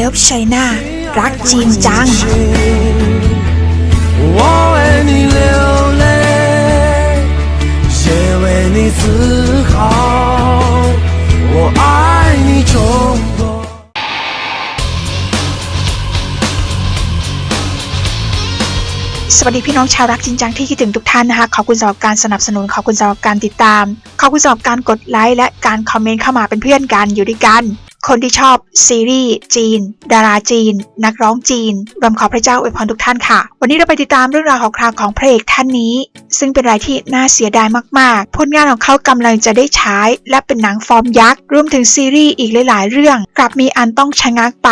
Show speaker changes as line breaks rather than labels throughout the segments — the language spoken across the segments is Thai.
Love China รักจีนจัง
我为你流泪，也为你自豪。我爱你中国。
สวัสดีพี่น้องชาวรักจริงจังที่คิดถึงทุกท่านนะคะขอบคุณสำหรับการสนับสนุนขอบคุณสำหรับการติดตาม ขอบคุณสำหรับการกดไลค์และการคอมเมนต์เข้ามาเป็นเพื่อนกันอยู่ด้วยกัน คนที่ชอบซีรีส์จีน ดาราจีน นักร้องจีนรวมขอพระเจ้าอวยพรทุกท่านค่ะ วันนี้เราไปติดตามเรื่องราวของคราวของพระเอกท่านนี้ ซึ่งเป็นรายที่น่าเสียดายมากๆ ผลงานของเขากำลังจะได้ฉายและเป็นหนังฟอร์มยักษ์รวมถึงซีรีส์อีกหลายๆ เรื่อง กลับมีอันต้องชะงักไป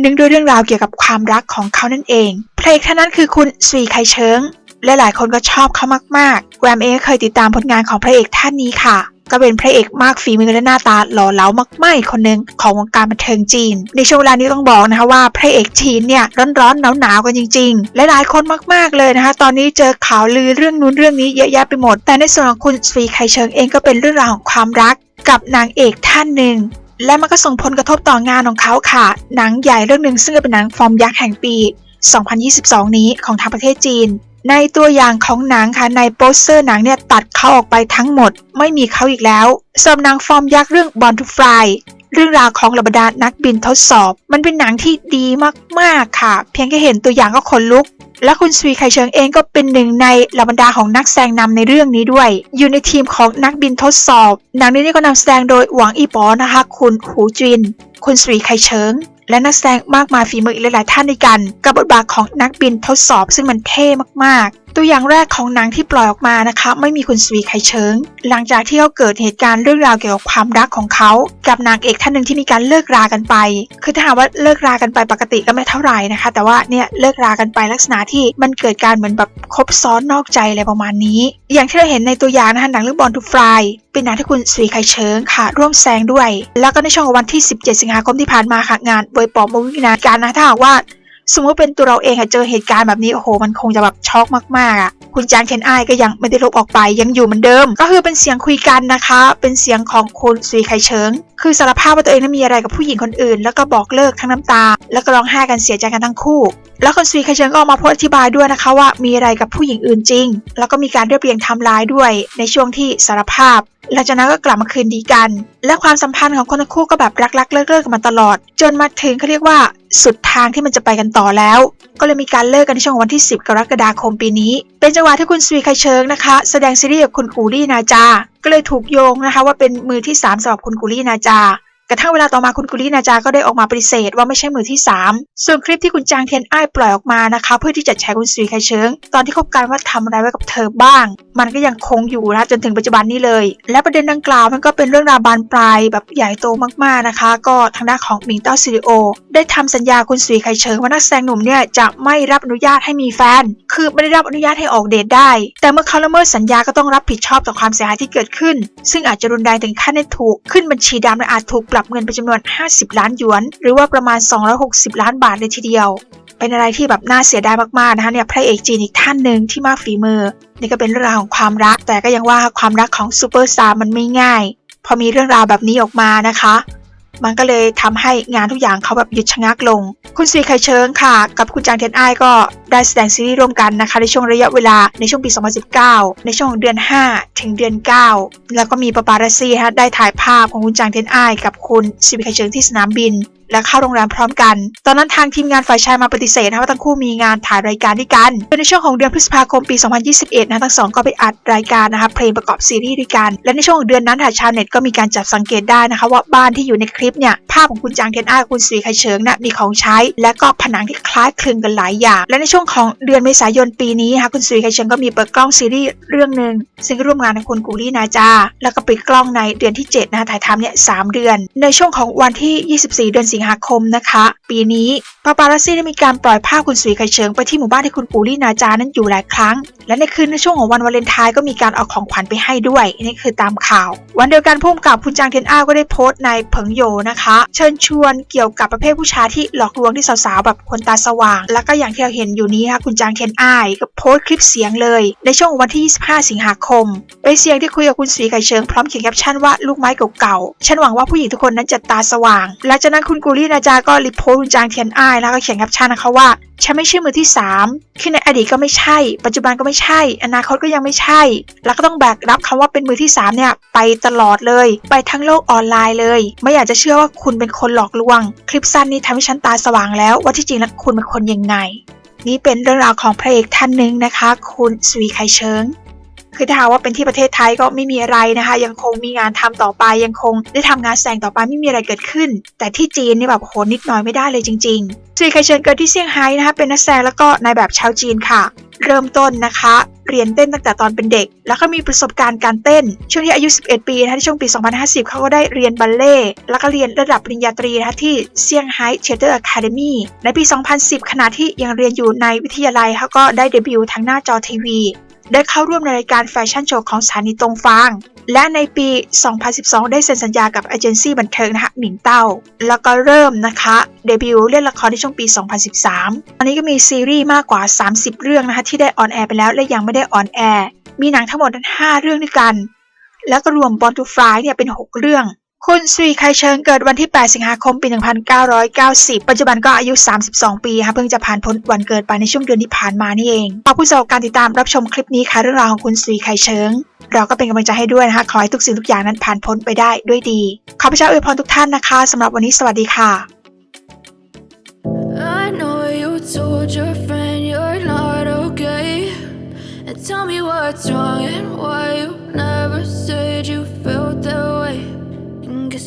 เนื่องด้วยเรื่องราวเกี่ยวกับความรักของเขานั่นเองพระเอกท่านนั้นคือคุณสวีไคเชิงและหลายคนก็ชอบเขามากๆแวมเองเคยติดตามผลงานของพระเอกท่านนี้ค่ะ ก็เป็นพระเอกมากฝีมือและหน้าตาหล่อเหลามากๆอีกคนหนึ่งของวงการบันเทิงจีน ในช่วงเวลานี้ต้องบอกนะคะว่าพระเอกจีนเนี่ยร้อนๆหนาวๆกันจริงๆ และหลายคนมากๆเลยนะคะ ตอนนี้เจอข่าวลือเรื่องนู้นเรื่องนี้เยอะแยะไปหมด แต่ในส่วนของคุณสวีไคเชิงเองก็เป็นเรื่องราวของความรักกับนางเอกท่านหนึ่งและมันก็ส่งผลกระทบต่องานของเขาค่ะ หนังใหญ่เรื่องหนึ่งซึ่งเป็นหนังฟอร์มยักษ์แห่งปี 2022 นี้ของทางประเทศจีน ในตัวอย่างของหนังค่ะในโปสเตอร์หนังเนี่ยตัดเขาออกไปทั้งหมด ไม่มีเขาอีกแล้วสำหรับหนังฟอร์มยักษ์เรื่อง Born to Fly เรื่องราวของเหล่าบรรดานักบินทดสอบ มันเป็นหนังที่ดีมากๆค่ะ เพียงแค่เห็นตัวอย่างก็ขนลุก และคุณสวีไคเชิงเองก็เป็นหนึ่งในเหล่าบรรดาของนักแสดงนำในเรื่องนี้ด้วย อยู่ในทีมของนักบินทดสอบ หนังนี้นี่ก็นำแสดงโดยหวังอีป๋อนะคะ คุณหูจิน คุณสวีไคเชิง และนักแสดงมากมายฝีมืออีกหลายๆท่านด้วยกัน กับบทบาทของนักบินทดสอบซึ่งมันเท่มากๆ ตัวอย่างแรกของหนังที่ปล่อยออกมานะคะ ไม่มีคุณสวีไคเชิง หลังจากที่เขาเกิดเหตุการณ์เรื่องราวเกี่ยวกับความรักของเขา กับนางเอกท่านหนึ่งที่มีการเลิกรากันไป คือถ้าหากว่าเลิกรากันไปปกติก็ไม่เท่าไหร่นะคะ แต่ว่าเนี่ยเลิกรากันไปลักษณะที่มันเกิดการเหมือนแบบคบซ้อนนอกใจอะไรประมาณนี้ อย่างที่เราเห็นในตัวอย่างนะคะหนังเรื่องบอลทูฟลายเป็นหนังที่คุณสวีไคเชิงค่ะ ร่วมแสงด้วย แล้วก็ในช่วงวันที่ 17 สิงหาคมที่ผ่านมาค่ะงานเวยปอมวินาการนะถ้าหากว่า สมมติเป็นตัวเราเองอะเจอเหตุการณ์แบบนี้โอ้โหมันคงจะแบบช็อกมากๆอะคุณจางเทนไอายก็ยังไม่ได้ลบออกไปยังอยู่เหมือนเดิม ก็คือเป็นเสียงคุยกันนะคะ เป็นเสียงของคุณสุยไคเชิงคือสารภาพว่าตัวเองนั้นมีอะไรกับผู้หญิงคนอื่น แล้วก็บอกเลิกทั้งน้ำตา แล้วก็ร้องไห้กันเสียใจกันทั้งคู่ แล้วคุณสุยไคเชิงก็ออกมาโพสต์อธิบายด้วยนะคะว่ามีอะไรกับผู้หญิงอื่นจริง แล้วก็มีการเรียบเรียงทม์ไลน์ด้วยในช่วงที่สารภาพหลังจากนั้นก็กลับมาคืนดีกัน และความสัมพันธ์ของคนทั้งคู่ก็แบบรักๆเลิกๆกันมาตลอด จนมาถึงเขาเรียกว่าสุดทางที่มันจะไปกันต่อแล้ว ก็เลยมีการเลิกกันในช่วงวันที่ 10 กรกฎาคมปีนี้ เป็นจังหวะที่คุณสวีไคเชิงนะคะ แสดงซีรีส์กับคุณกูรี่นาจา ก็เลยถูกโยงนะคะ ว่าเป็นมือที่3สำหรับคุณกูรี่นาจา กระทั่งเวลาต่อมาคุณกุลีนาจาก็ได้ออกมาปฏิเสธว่าไม่ใช่มือที่ 3 ส่วนคลิปที่คุณจางเทียนอ้ายปล่อยออกมานะคะ เพื่อที่จะแชร์คุณสุยไคเชิง ตอนที่คบกันว่าทำอะไรไว้กับเธอบ้าง มันก็ยังคงอยู่นะจนถึงปัจจุบันนี้เลย และประเด็นดังกล่าวมันก็เป็นเรื่องราวบานปลายแบบใหญ่โตมากๆนะคะ ก็ทางด้านของมิงเต้าซิริโอได้ทำสัญญาคุณสุยไคเชิงว่านักแสดงหนุ่มเนี่ยจะไม่รับอนุญาตให้มีแฟน คือไม่ได้รับอนุญาตให้ออกเดทได้ แต่เมื่อเขาละเมิดสัญญาก็ต้องรับผิดชอบต่อความเสียหายที่เกิดขึ้น ซึ่งอาจจะรุนแรงถึงขั้นได้ถูกขึ้นบัญชีดำและอาจถูกรับเงินเป็นจำนวน 50 ล้านหยวน หรือว่าประมาณ 260 ล้านบาทเลยทีเดียว เป็นอะไรที่แบบน่าเสียดายมากๆนะคะเนี่ยพระเอกจีนอีกท่านหนึ่งที่มากฝีมือ นี่ก็เป็นเรื่องราวของความรัก แต่ก็ยังว่าความรักของซูเปอร์สตาร์มันไม่ง่าย พอมีเรื่องราวแบบนี้ออกมานะคะ มันก็เลยทำให้งานทุกอย่างเขาแบบหยุดชะงักลง คุณซีไคเชิงค่ะ กับคุณจางเทียนอ้ายก็ได้แสดงซีรีส์ร่วมกันนะคะ ในช่วงระยะเวลาในช่วงปี 2019 ในช่วงเดือน 5 ถึงเดือน 9 แล้วก็มีปาปาราซีฮะได้ถ่ายภาพของคุณจางเทียนอ้ายกับคุณซีไคเชิงที่สนามบิน และเข้าโรงแรมพร้อมกัน ตอนนั้นทางทีมงานฝ่ายชายมาปฏิเสธนะว่าทั้งคู่มีงานถ่ายรายการด้วยกันโดยในช่วงของเดือนพฤษภาคมปี 2021 นะทั้งสองก็ไปอัดรายการนะคะเพลงประกอบซีรีส์ด้วยกัน และในช่วงของเดือนนั้นค่ะชาวเน็ตก็มีการจับสังเกตได้นะคะว่าบ้านที่อยู่ในคลิปเนี่ยภาพของคุณจางเทียนอ้าคุณสวีไคเฉิงนะมีของใช้ และก็ผนังที่คล้ายคลึงกันหลายอย่าง และในช่วงของเดือนเมษายนปีนี้นะคะคุณสวีไคเฉิงก็มีเปิดกล้องซีรีส์เรื่องหนึ่งซึ่งร่วมงานกับคุณกูรี่นาจาแล้วก็ปิดกล้องในเดือนที่7นะคะถ่ายทำเนี่ยสามเดือน ในช่วงของวันที่ 24 เดือนสิงหาคมนะคะ ปีนี้ปาปารัสซี่ได้มีการปล่อยภาพคุณสวีไคเฉิงไปที่หมู่บ้านที่คุณกูรี่นาจานั้นอยู่หลายครั้ง และในคืนในช่วงของวันวาเลนไทน์ก็มีการเอาของขวัญไปให้ด้วยนี่คือตามข่าว วันเดียวกันผู้กำกับคุณจางเทียนอ้าวก็ได้โพสต์ในเผิงโยนะคะ เชิญชวนเกี่ยวกับประเภทผู้ชายที่หลอกลวงที่สาวๆแบบคนตาสว่าง แล้วก็อย่างที่เราเห็นอยู่นี้ค่ะคุณจางเทียนอ้ายก็โพสต์คลิปเสียงเลย ในช่วงวันที่ 25 สิงหาคมเป็นเสียงที่คุยกับคุณสวีไคเชิงพร้อมเขียนแคปชั่นว่าลูกไม้เก่าๆฉันหวังว่าผู้หญิงทุกคนนั้นจะตาสว่างหลังจากนั้นคุณกูรี่นาจาก็รีโพสต์คุณจางเทียนอ้ายแล้วก็เขียนแคปชั่นนะคะว่าฉันไม่ใช่มือที่สามคือในอดีตก็ไม่ใช่ ปัจจุบันก็ไม่ใช่ อนาคตก็ยังไม่ใช่ แล้วก็ต้องแบกรับคำว่าเป็นมือที่สามเนี่ย ไปตลอดเลย ไปทั้งโลกออนไลน์เลย ไม่อยากจะเชื่อว่าคุณเป็นคนหลอกลวง คลิปสั้นนี้ทำให้ฉันตาสว่างแล้ว ว่าที่จริงแล้วคุณเป็นคนยังไง นี่เป็นเรื่องราวของพระเอกท่านหนึ่งนะคะ คุณสวีไคเชิง คือถ้าว่าเป็นที่ประเทศไทยก็ไม่มีอะไรนะคะ ยังคงมีงานทำต่อไปยังคง ได้ทำงานแสดงต่อไปไม่มีอะไรเกิดขึ้น แต่ที่จีนนี่แบบโหนิดหน่อยไม่ได้เลยจริงๆสวีไคเชิญเกิดที่เซี่ยงไฮ้นะคะเป็นนักแสดงแล้วก็นายแบบชาวจีนค่ะ เริ่มต้นนะคะเรียนเต้นตั้งแต่ตอนเป็นเด็ก แล้วก็มีประสบการณ์การเต้น ช่วงที่อายุ 11 ปีนะคะที่ช่วงปี 2050 เขาก็ได้เรียนบัลเล่แล้วก็เรียนระดับปริญญาตรีนะคะที่เซี่ยงไฮ้เทเตอร์อะคาเดมีในปี 2010 ขณะที่ยังเรียนอยู่ในวิทยาลัยเขาก็ได้เดบิวต์ทางหน้าจอทีวี ได้เข้าร่วมในรายการแฟชั่นโชว์ของสถานีตรงฟาง และในปี 2012 ได้เซ็นสัญญากับเอเจนซี่บันเทิงนะคะหมิงเต้า แล้วก็เริ่มนะคะเดบิวต์เล่นละครในช่วงปี 2013 ตอนนี้ก็มีซีรีส์มากกว่า 30 เรื่องนะคะที่ได้ออนแอร์ไปแล้วและยังไม่ได้ออนแอร์ มีหนังทั้งหมดนั้น5เรื่องด้วยกัน แล้วก็รวม Born to Fly เนี่ยเป็น 6 เรื่อง คุณสวีไคเชิงเกิดวันที่ 8 สิงหาคม ปี 1990 ปัจจุบันก็อายุ 32 ปีค่ะเพิ่งจะผ่านพ้นวันเกิดไปในช่วงเดือนที่ผ่านมานี่เองขอบคุณสำหรับการติดตามรับชมคลิปนี้ค่ะเรื่องราวของคุณสวีไคเชิง เราก็เป็นกำลังใจให้ด้วยนะคะ ขอให้ทุกสิ่งทุกอย่างนั้นผ่านพ้นไปได้ด้วยดี ขอพระเจ้าอวยพรทุกท่านนะคะสำหรับวันนี้สวัสดีค่ะ
I know you told your friend you're not okay. And tell me what's wrong and why you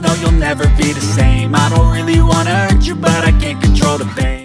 no you'll never be the same. I don't really wanna hurt you but I can't control the pain